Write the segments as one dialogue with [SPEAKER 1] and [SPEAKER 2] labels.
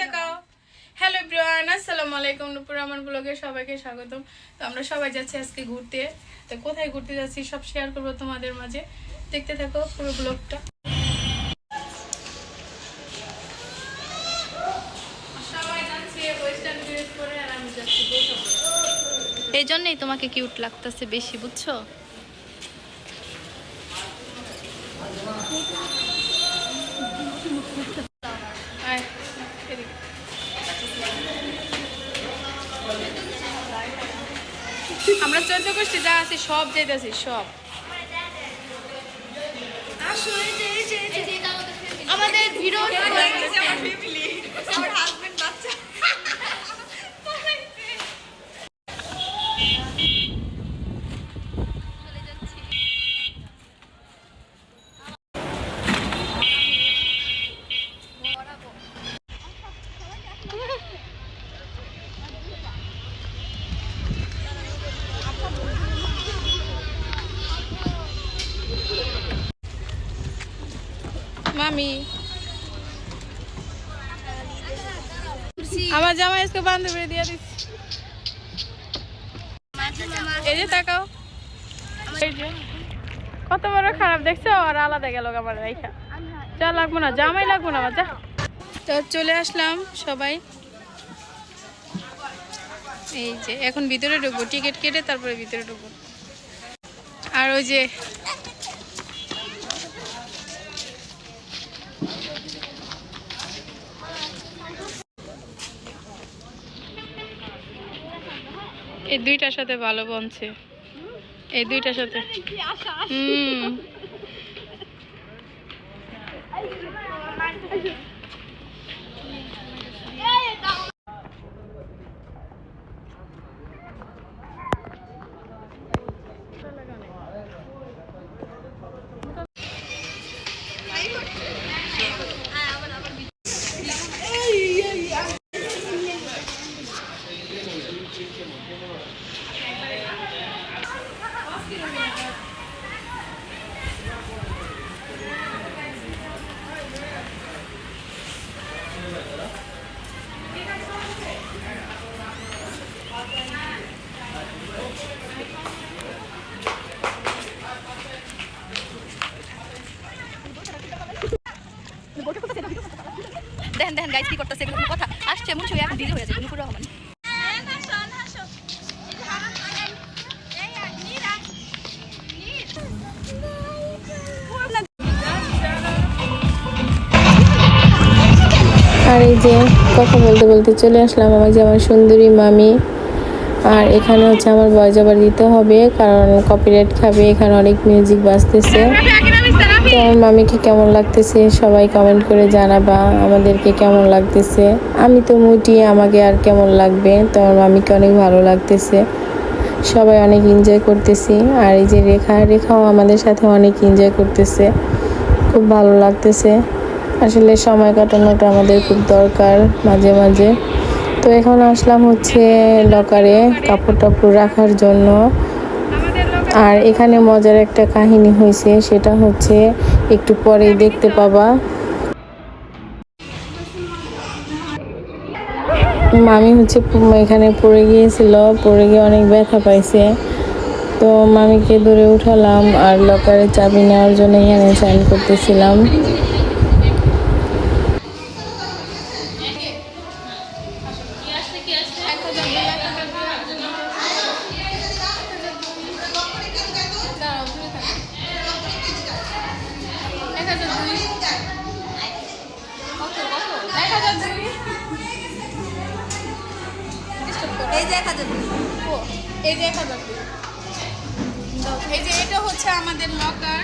[SPEAKER 1] তাকাও। Hello Brian আলাইকুম। নুপুর আমার ব্লগে সবাইকে স্বাগতম। তো আমরা সবাই যাচ্ছি আজকে ঘুরতে। তো কোথায় ঘুরতে যাচ্ছি সব শেয়ার করব তোমাদের মাঝে। দেখতে থাকো পুরো ব্লগটা।
[SPEAKER 2] এই জন্যই তোমাকে কিউট লাগতেছে বেশি, বুঝছ?
[SPEAKER 1] আমরা চোদ্দ গোষ্ঠী যা আছি সব যেতেছি সব।
[SPEAKER 2] আমাদের ভিডিও
[SPEAKER 1] মামি। আমার জামা আজকে বান্ধবী দিয়ে দিচ্ছি এই যে তাকাও। কত বড় খারাপ দেখছ? আর আলাদা গেল আমার রাইখা। যা লাগবো না, জামাই লাগবো না আমার, যা। তো চলে আসলাম সবাই। এই যে, এখন ভিতরে ঢুকবো। টিকিট কেটে তারপরে ভিতরে ঢুকবো। আর ওই যে এই দুইটার সাথে ভালো বনছে এই দুইটার সাথে হুম
[SPEAKER 2] দেখেন দেখেন গাইজ কি করতেছে? এগুলো কথা? আসছে মনে হচ্ছে এখন দিদি হয়ে যাবে নুপুর রহমান।
[SPEAKER 3] আর এই যে কথা বলতে বলতে চলে আসলাম আমার যে আমার সুন্দরী মামি। আর এখানে হচ্ছে আমার বয়স আবার দিতে হবে কারণ কপিরাইট খাবে এখানে অনেক মিউজিক বাজতেছে। তো মামিকে কেমন লাগতেছে? সবাই কমেন্ট করে জানাবা, আমাদেরকে কেমন লাগতেছে? আমি তো মুটি আমাকে আর কেমন লাগবে? তো আমার মামিকে অনেক ভালো লাগতেছে। সবাই অনেক এনজয় করতেছি। আর এই যে রেখা, রেখাও আমাদের সাথে অনেক এনজয় করতেছে। খুব ভালো লাগতেছে। আসলে সময় কাটানোটা আমাদের খুব দরকার মাঝে মাঝে। তো এখন আসলাম হচ্ছে লকারে কাপড় টাপড় রাখার জন্য। আর এখানে মজার একটা কাহিনী হয়েছে, সেটা হচ্ছে একটু পরেই দেখতে পাবা। মামি হচ্ছে এখানে পড়ে গিয়েছিল, পড়ে গিয়ে অনেক ব্যথা পাইছে। তো মামিকে দূরে উঠালাম আর লকারে চাবি নেওয়ার জন্য এখানে সাইন করতেছিলাম।
[SPEAKER 2] এই যে এক হাজার
[SPEAKER 1] এই যে এক হাজার দুই এই যে এটা হচ্ছে আমাদের লকার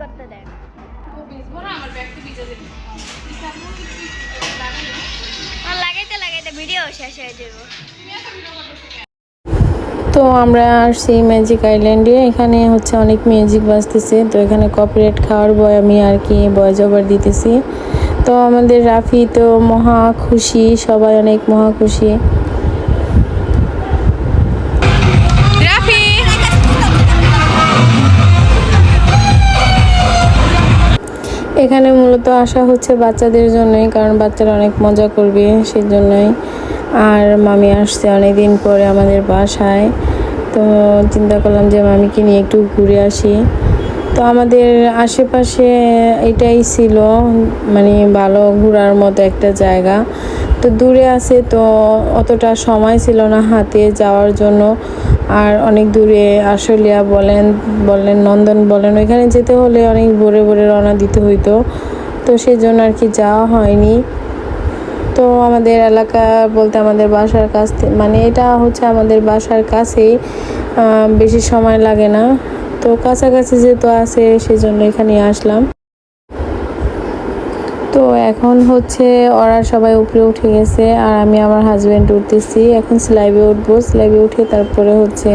[SPEAKER 2] করতে দেয় না।
[SPEAKER 1] আমার ব্যাগটা ভিজে দেবে।
[SPEAKER 2] আর লাগাইতে লাগাইতে লাগাইতে ভিডিও শেষ হয়ে যাব।
[SPEAKER 3] তো আমরা আসছি ম্যাজিক আইল্যান্ডে এখানে হচ্ছে অনেক মিউজিক বাজতেছে। তো এখানে কপিরাইট খাওয়ার বয় আমি আর কি বয় জবার দিতেছি। তো আমাদের রাফি তো মহা খুশি সবাই অনেক মহা খুশি। এখানে মূলত আসা হচ্ছে বাচ্চাদের জন্যই, কারণ বাচ্চারা অনেক মজা করবে সেই জন্যই আর মামি আসছে অনেক দিন পরে আমাদের বাসায়। তো চিন্তা করলাম যে মামিকে নিয়ে একটু ঘুরে আসি। তো আমাদের আশেপাশে এটাই ছিল মানে ভালো ঘোরার মতো একটা জায়গা। তো দূরে আছে, তো অতটা সময় ছিল না হাতে যাওয়ার জন্য। আর অনেক দূরে আশুলিয়া বলেন বলেন, নন্দন বলেন, ওইখানে যেতে হলে অনেক ভোরে ভোরে রওনা দিতে হইতো। তো সেই জন্য আর কি যাওয়া হয়নি। তো আমাদের এলাকা বলতে আমাদের বাসার কাছ মানে এটা হচ্ছে আমাদের বাসার কাছেই বেশি সময় লাগে না। তো কাছাকাছি যেহেতু আছে সেই জন্য এখানে আসলাম। তো এখন হচ্ছে ওরা সবাই উপরে উঠে গেছে আর আমি আমার হাজব্যান্ড উঠতেছি। এখন স্লাইবে উঠবো। স্লাইবে উঠে তারপরে হচ্ছে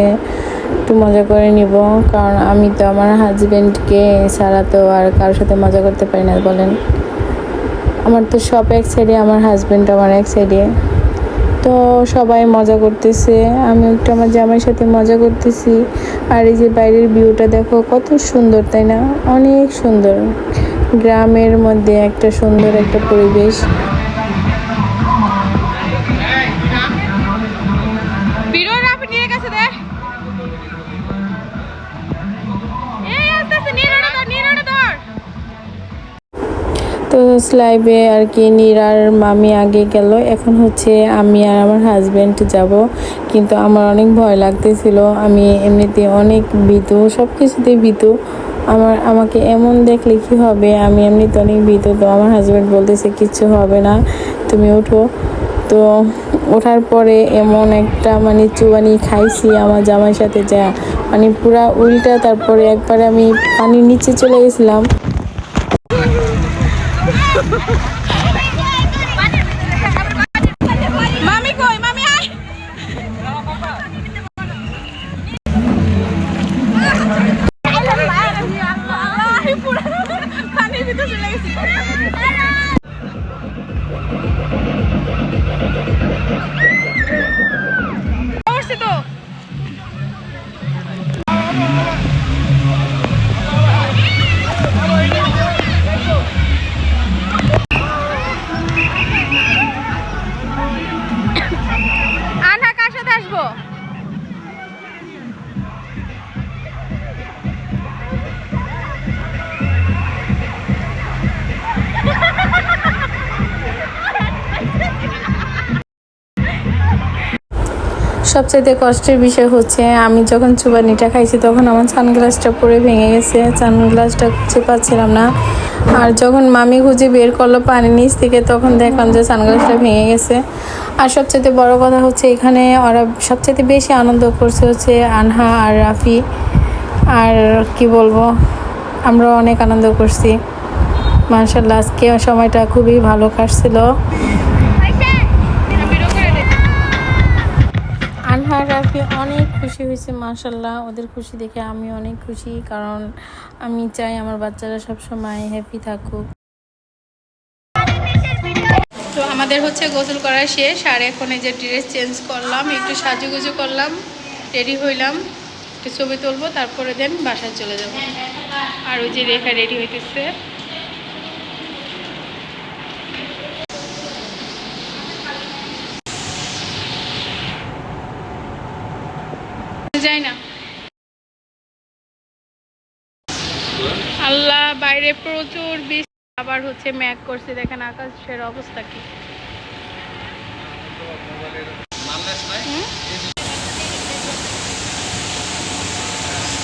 [SPEAKER 3] একটু মজা করে নিব। কারণ আমি তো আমার হাজব্যান্ডকে ছাড়া তো আর কারোর সাথে মজা করতে পারি না, বলেন। আমার তো সব এক সাইডে আমার হাজব্যান্ড আমার এক সাইডে তো সবাই মজা করতেছে। আমি একটু আমার জামাইয়ের সাথে মজা করতেছি। আর এই যে বাইরের ভিউটা দেখো, কত সুন্দর, তাই না? অনেক সুন্দর। গ্রামের মধ্যে একটা সুন্দর একটা পরিবেশ। তো স্লাইবে আর কি নীরার মামি আগে গেল এখন হচ্ছে আমি আর আমার হাজব্যান্ড যাব। কিন্তু আমার অনেক ভয় লাগতেছিল আমি এমনিতে অনেক ভীতু সব কিছুতেই ভীতু। আমার, আমাকে এমন দেখলে কি হবে? আমি এমনি তো অনেক ভীত, তো আমার হাজব্যান্ড বলতেছে, কিচ্ছু হবে না, তুমি ওঠো। তো ওঠার পরে এমন একটা মানে চুবানি খাইছি আমার জামাইয়ের সাথে যা মানে পুরা উল্টা, তারপরে একবারে আমি পানির নিচে চলে গেছিলাম। সবচাইতে কষ্টের বিষয় হচ্ছে, আমি যখন চুবানিটা খাইছি তখন আমার সানগ্লাসটা পরে ভেঙে গেছে। সানগ্লাসটা খুঁজে পাচ্ছিলাম না। আর যখন মামি খুঁজে বের করল পানি নিচ থেকে, তখন দেখলাম যে সানগ্লাসটা ভেঙে গেছে। আর সবচাইতে বড় কথা হচ্ছে, এখানে ওরা সবচাইতে বেশি আনন্দ করছে হচ্ছে আনহা আর রাফি। আর কি বলব, আমরা অনেক আনন্দ করছি। মার্শাল্লাহ আজকে সময়টা খুবই ভালো কাটছিল। খুশি হয়েছে মাশাল্লাহ ওদের খুশি দেখে আমি অনেক খুশি, কারণ আমি চাই আমার বাচ্চারা সব সময় হ্যাপি থাকুক।
[SPEAKER 1] তো আমাদের হচ্ছে গোসল করা শেষ, আর এখন এই যে ড্রেস চেঞ্জ করলাম, একটু সাজুগুজু করলাম, রেডি হইলাম। একটু ছবি তুলবো, তারপরে দেন বাসায় চলে যাব। আর ওই যে রেখা রেডি হইতেছে। যায় না। আল্লাহ বাইরে প্রচুর বৃষ্টি আবার হচ্ছে ম্যাক করছে। দেখেন আকাশের অবস্থা কি।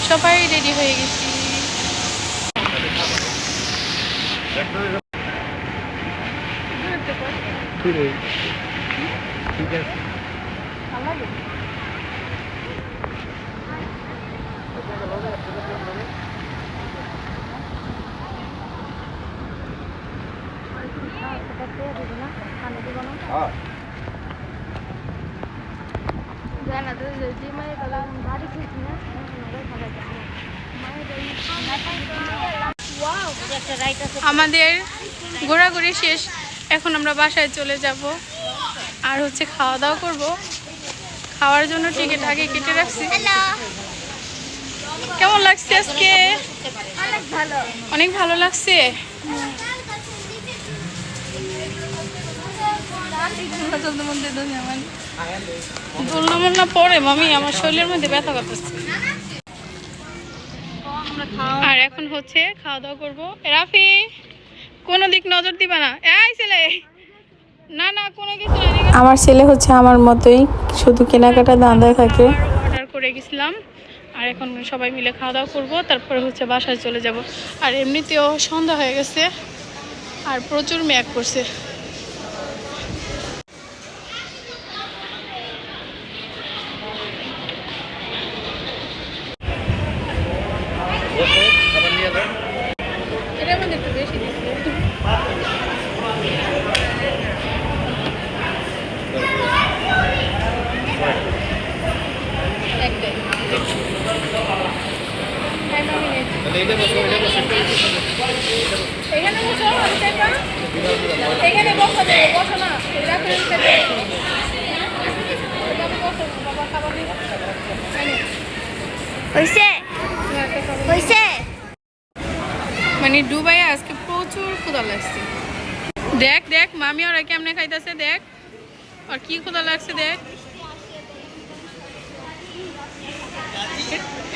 [SPEAKER 1] সবাই রেডি হয়ে গেছি।
[SPEAKER 2] ঠিক আছে।
[SPEAKER 1] আমাদের ঘোরাঘুরি শেষ। এখন আমরা বাসায় চলে যাব আর হচ্ছে খাওয়া দাওয়া করব। খাওয়ার জন্য টিকিট আগে কেটে রাখছি। কেমন লাগছে আজকে?
[SPEAKER 2] অনেক ভালো।
[SPEAKER 1] লাগছে? হ্যাঁ। দোলনা মোলনা পরে মামি আমার শরীরের মধ্যে ব্যথা করতেছে। আর এখন হচ্ছে খাওয়া দাওয়া করব। রাফি কোনো দিক নজর দিবা না। এই ছেলে না না কোনো কিছু না
[SPEAKER 3] আমার ছেলে হচ্ছে আমার মতোই শুধু কেনাকাটা দান্দায় থাকে।
[SPEAKER 1] অর্ডার করে গেছিলাম আর এখন সবাই মিলে খাওয়া দাওয়া করব তারপরে হচ্ছে বাসায় চলে যাব। আর এমনিতেও সন্ধ্যা হয়ে গেছে আর প্রচুর মেঘ করছে এটার মধ্যে একটু বেশি দিচ্ছে একটাই হ্যাঁ, মামি নিয়েছি। এখানে বসো আমি চাইবা এখানে বসো দেবে বসো না। মানে দুবাই আজকে প্রচুর ক্ষুধা লাগছে। দেখ দেখ মামি ওরা কেমনে খাইতেছে দেখ। আর কি ক্ষুধা লাগছে দেখ।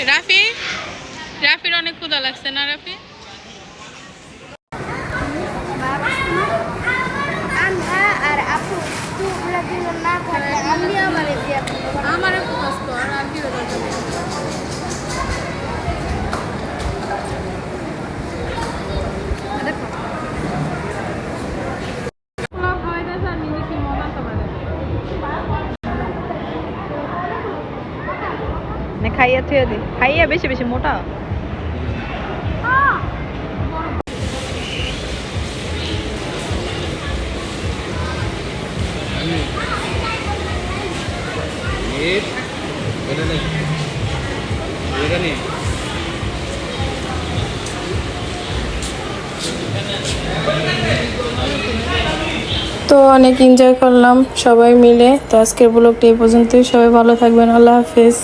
[SPEAKER 1] রাফি? রাফির অনেক ক্ষুধা লাগছে না রাফি
[SPEAKER 2] আমরা আর আপু তুলা দিন না থাকলে আমি আমার
[SPEAKER 1] আমার ফোকাস কর, আর কি
[SPEAKER 4] খাইয়া থুয়ে দি। খাইয়া বেশি বেশি, মোটা।
[SPEAKER 3] অনেক এনজয় করলাম সবাই মিলে। তো আজকের ব্লগটা এই পর্যন্তই। সবাই ভালো থাকবেন। আল্লাহ হাফেজ।